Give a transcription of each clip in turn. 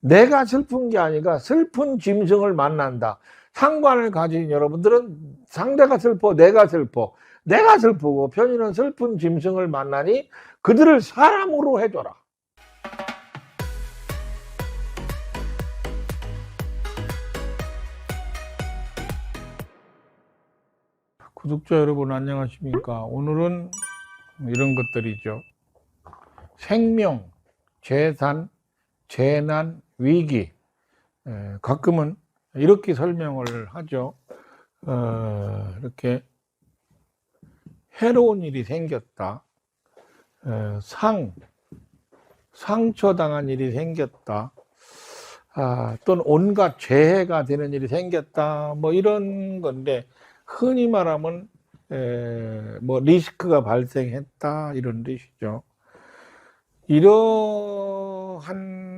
내가 슬픈 게 아니라 슬픈 짐승을 만난다. 상관을 가진 여러분들은 상대가 슬퍼, 내가 슬퍼. 내가 슬프고 편인은 슬픈 짐승을 만나니 그들을 사람으로 해줘라. 구독자 여러분 안녕하십니까? 오늘은 이런 것들이죠. 생명, 재산, 재난, 위기. 에, 가끔은 이렇게 설명을 하죠. 어, 이렇게 해로운 일이 생겼다. 에, 상, 상처당한 일이 생겼다. 아, 또는 온갖 재해가 되는 일이 생겼다. 뭐 이런 건데 흔히 말하면 에, 뭐 리스크가 발생했다 이런 뜻이죠. 이러한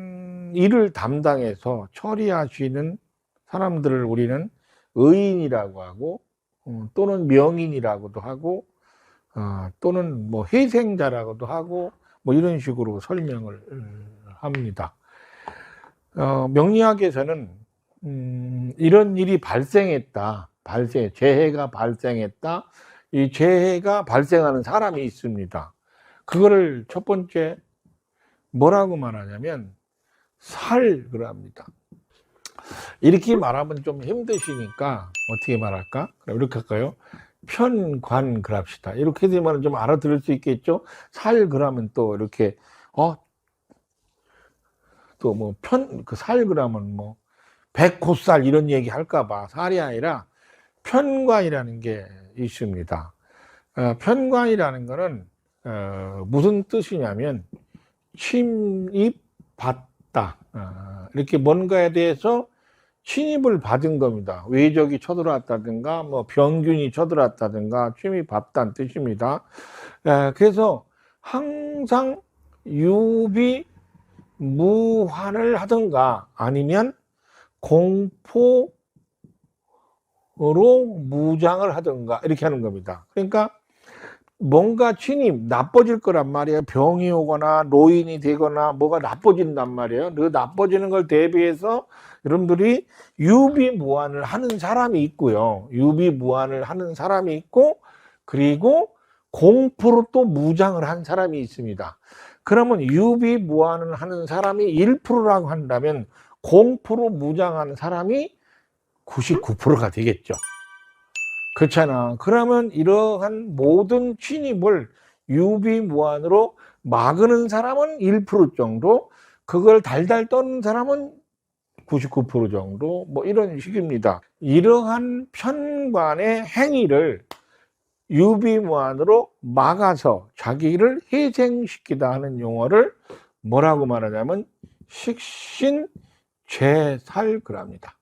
일을 담당해서 처리하시는 사람들을 우리는 의인이라고 하고 어, 또는 명인이라고도 하고 어, 또는 뭐 희생자라고도 하고 뭐 이런 식으로 설명을 음, 합니다. 어, 명리학에서는 음, 이런 일이 발생했다. 발생, 재해가 발생했다. 이 재해가 발생하는 사람이 있습니다. 그거를 첫 번째 뭐라고 말하냐면 살그라 합니다. 이렇게 말하면 좀 힘드시니까 어떻게 말할까? 그럼 이렇게 할까요? 편관 그랍시다. 이렇게 되면 좀 알아들을 수 있겠죠? 살 그라면 또 이렇게 어 또 뭐 편 그 살 그라면 뭐 백호살 이런 얘기 할까봐 살이 아니라 편관이라는 게 있습니다. 어, 편관이라는 거는 어, 무슨 뜻이냐면 침입 받 다 어, 이렇게 뭔가에 대해서 침입을 받은 겁니다. 외적이 쳐들어왔다든가 뭐 병균이 쳐들어왔다든가 침입 받다는 뜻입니다. 에, 그래서 항상 유비 무환을 하든가 아니면 공포 로 무장을 하든가 이렇게 하는 겁니다. 그러니까 뭔가 침입 나빠질 거란 말이에요. 병이 오거나 노인이 되거나 뭐가 나빠진단 말이에요. 그 나빠지는 걸 대비해서 여러분들이 유비무환을 하는 사람이 있고요. 유비무환을 하는 사람이 있고 그리고 공포로 또 무장을 한 사람이 있습니다. 그러면 유비무환을 하는 사람이 1%라고 한다면 공포로 무장하는 사람이 99%가 되겠죠. 그렇잖아. 그러면 이러한 모든 침입을 유비무한으로 막는 사람은 1% 정도, 그걸 달달 떠는 사람은 99% 정도, 뭐 이런 식입니다. 이러한 편관의 행위를 유비무한으로 막아서 자기를 희생시키다 하는 용어를 뭐라고 말하냐면 식신제살그랍니다.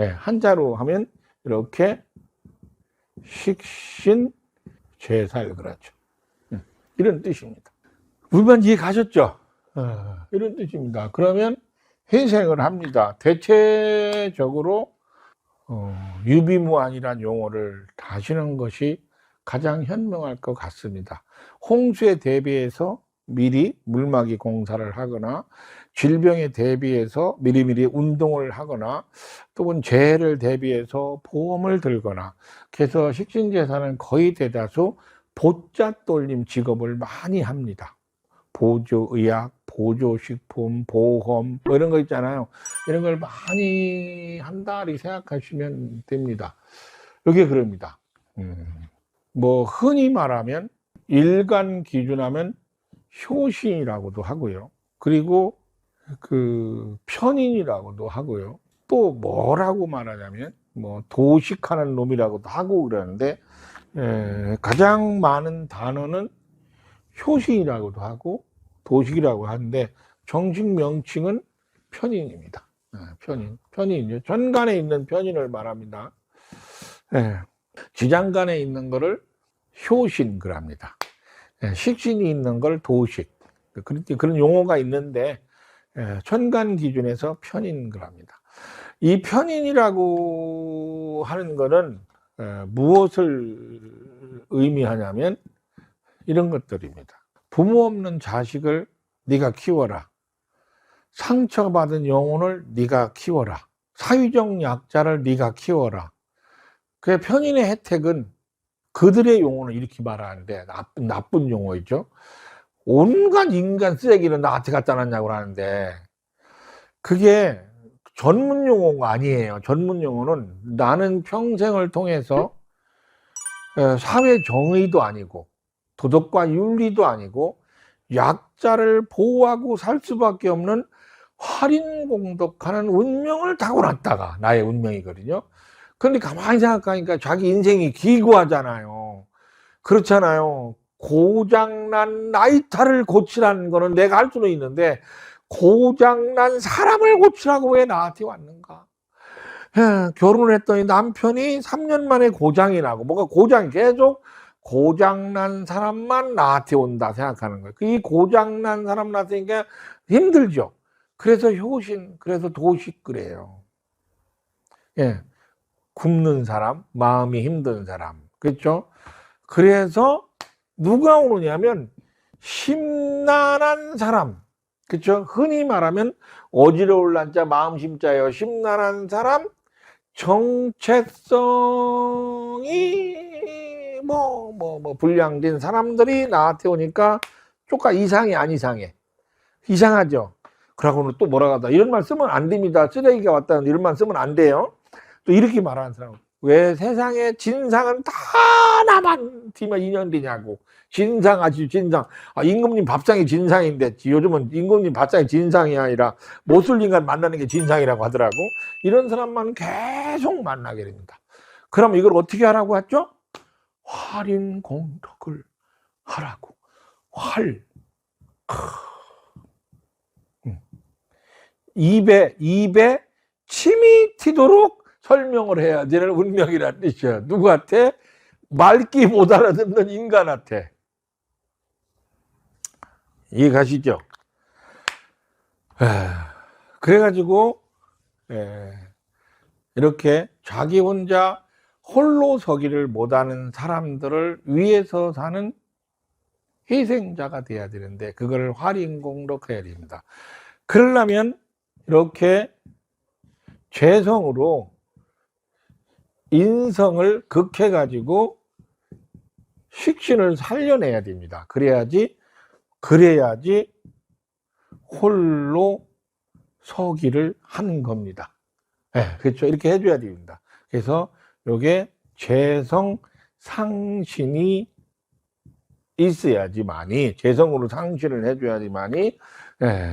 예, 한자로 하면 이렇게 식신 제살 그렇죠. 음, 이런 뜻입니다. 물만 이해 가셨죠? 어, 이런 뜻입니다. 그러면 희생을 합니다. 대체적으로 어, 유비무환이란 용어를 다시는 것이 가장 현명할 것 같습니다. 홍수에 대비해서 미리 물막이 공사를 하거나 질병에 대비해서 미리미리 운동을 하거나 또는 재해를 대비해서 보험을 들거나 그래서 식신재산은 거의 대다수 보자 돌림 직업을 많이 합니다. 보조의학, 보조식품, 보험 뭐 이런 거 있잖아요. 이런 걸 많이 한다 이렇게 생각하시면 됩니다. 이게 그럽니다. 음, 뭐 흔히 말하면 일간 기준하면 효신이라고도 하고요. 그리고 그 편인이라고도 하고요. 또 뭐라고 말하냐면 뭐 도식하는 놈이라고도 하고 그러는데 에, 가장 많은 단어는 효신이라고도 하고 도식이라고 하는데 정식 명칭은 편인입니다. 에, 편인, 편인이죠. 전간에 있는 편인을 말합니다. 에, 지장간에 있는 거를 효신 그럽니다. 에, 식신이 있는 걸 도식. 그런 그런 용어가 있는데 예, 천간 기준에서 편인 거랍니다. 이 편인이라고 하는 것은 예, 무엇을 의미하냐면 이런 것들입니다. 부모 없는 자식을 네가 키워라. 상처받은 영혼을 네가 키워라. 사회적 약자를 네가 키워라. 그 편인의 혜택은 그들의 용어는 이렇게 말하는데 나쁜 나쁜 용어이죠. 온갖 인간 쓰레기는 나한테 갖다 놨냐고 하는데 그게 전문 용어가 아니에요. 전문 용어는 나는 평생을 통해서 에, 사회 정의도 아니고 도덕과 윤리도 아니고 약자를 보호하고 살 수밖에 없는 활인공덕하는 운명을 타고났다가 나의 운명이거든요. 그런데 가만히 생각하니까 자기 인생이 기구하잖아요. 그렇잖아요. 고장난 나이타를 고치라는 거는 내가 할 수는 있는데 고장난 사람을 고치라고 왜 나한테 왔는가? 에, 결혼했더니 남편이 3년 만에 고장이 나고 뭐가 고장 계속 고장난 사람만 나한테 온다 생각하는 거예요. 이 고장난 사람 나한테니까 힘들죠. 그래서 효신, 그래서 도식 그래요. 예. 굶는 사람, 마음이 힘든 사람. 그렇죠? 그래서 누가 오느냐면 심란한 사람. 그렇죠? 흔히 말하면 어지러울 난자 마음 심자예요. 심란한 사람 정체성이 뭐뭐 뭐 불량된 사람들이 나한테 오니까 쪼까 이상해 안 이상해. 이상하죠. 그러고는 또 뭐라고 하다. 이런 말 쓰면 안 됩니다. 쓰레기가 왔다는 이런 말 쓰면 안 돼요. 또 이렇게 말하는 사람. 왜 세상에 진상은 다 나만 뒤만 인연되냐고. 진상 아주 진상. 아, 임금님 밥상이 진상인데 요즘은 임금님 밥상이 진상이 아니라 인간 만나는 게 진상이라고 하더라고. 이런 사람만 계속 만나게 됩니다. 그럼 이걸 어떻게 하라고 했죠? 활인 공덕을 하라고. 활. 음. 입에 입에 침이 튀도록 설명을 해야 되는 운명이라는 뜻이야. 누구한테? 말기 못 알아듣는 인간한테. 이해 가시죠? 에, 그래가지고 에, 이렇게 자기 혼자 홀로 서기를 못하는 사람들을 위해서 사는 희생자가 돼야 되는데 그걸 활인공덕해야 됩니다. 그러려면 이렇게 죄성으로 인성을 극해 가지고 식신을 살려내야 됩니다. 그래야지 그래야지 홀로 서기를 하는 겁니다. 네, 그렇죠. 이렇게 해줘야 됩니다. 그래서 요게 재성 상신이 있어야지만이 재성으로 상신을 해줘야지만이 예,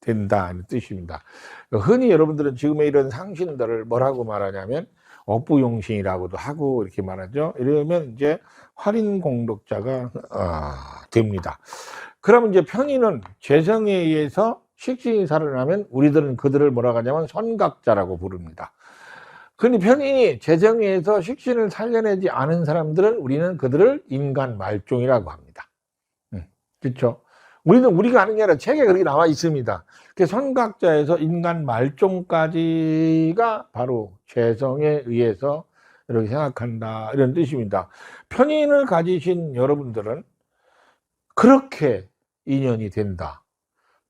된다는 뜻입니다. 흔히 여러분들은 지금의 이런 상신들을 뭐라고 말하냐면 억부용신이라고도 하고 이렇게 말하죠. 이러면 이제 활인 공덕자가 아, 됩니다. 그러면 이제 편인은 재성에 의해서 식신이 살아나면 우리들은 그들을 뭐라고 하냐면 선각자라고 부릅니다. 근데 편인이 재성에 의해서 식신을 살려내지 않은 사람들은 우리는 그들을 인간 말종이라고 합니다. 음, 그렇죠? 우리는 우리가 아는 게 아니라 책에 그렇게 나와 있습니다. 그 선각자에서 인간 말종까지가 바로 재성에 의해서 이렇게 생각한다 이런 뜻입니다. 편인을 가지신 여러분들은 그렇게 인연이 된다.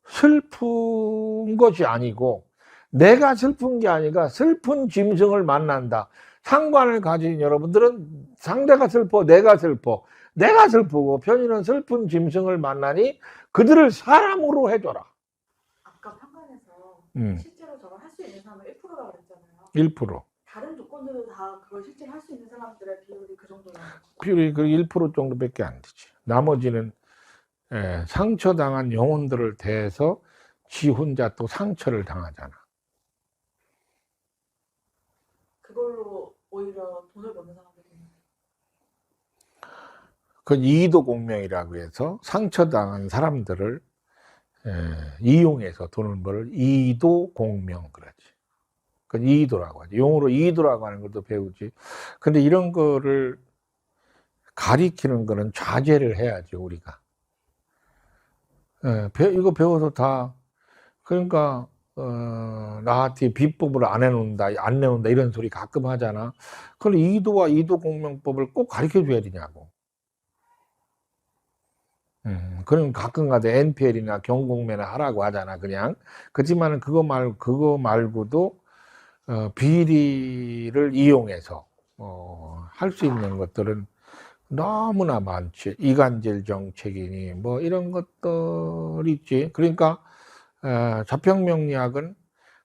슬픈 것이 아니고 내가 슬픈 게 아니라 슬픈 짐승을 만난다. 상관을 가진 여러분들은 상대가 슬퍼, 내가 슬퍼. 내가 슬프고 편인은 슬픈 짐승을 만나니 그들을 사람으로 해줘라. 아까 평간에서 음. 실제로 저걸 할 수 있는 사람은 1%라고 그랬잖아요. 1%. 다른 조건들도 다 그걸 실제로 할 수 있는 사람들의 비율이 그 거죠. 비율이 그 1% 정도밖에 안 되지. 나머지는 예, 상처당한 영혼들을 대해서 지 혼자 또 상처를 당하잖아. 그걸로 오히려 돈을 버는 사람 들이 있는 그 이도 공명이라고 해서 상처당한 사람들을 예, 이용해서 돈을 벌 이도 공명 그러지. 그 이도라고 하지. 용어로 이도라고 하는 것도 배우지. 근데 이런 거를 가리키는 거는 자제를 해야지 우리가. 이거 배워서 다 그러니까 어, 나한테 비법을 안 해놓는다, 안 내놓는다 이런 소리 가끔 하잖아. 그걸 이도와 이도 공명법을 꼭 가르쳐 줘야 되냐고. 음, 그럼 가끔가다 NPL이나 경공매나 하라고 하잖아, 그냥. 그렇지만은 그거 말 그거 말고도 어, 비리를 이용해서 어, 할 수 있는 것들은 너무나 많지. 이간질 정책이니 뭐 이런 것들이 있지. 그러니까 어, 자평명리학은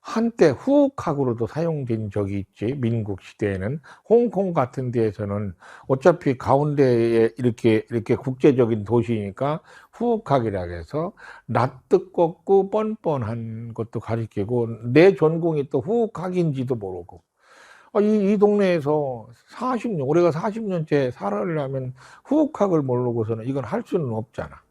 한때 후욱학으로도 사용된 적이 있지. 민국 시대에는 홍콩 같은 데에서는 어차피 가운데에 이렇게 이렇게 국제적인 도시니까 후욱학이라 해서 낯뜨껍고 뻔뻔한 것도 가리키고 내 전공이 또 후욱학인지도 모르고 아, 이, 이 동네에서 40년, 올해가 40년째 살아려면 후욱학을 모르고서는 이건 할 수는 없잖아.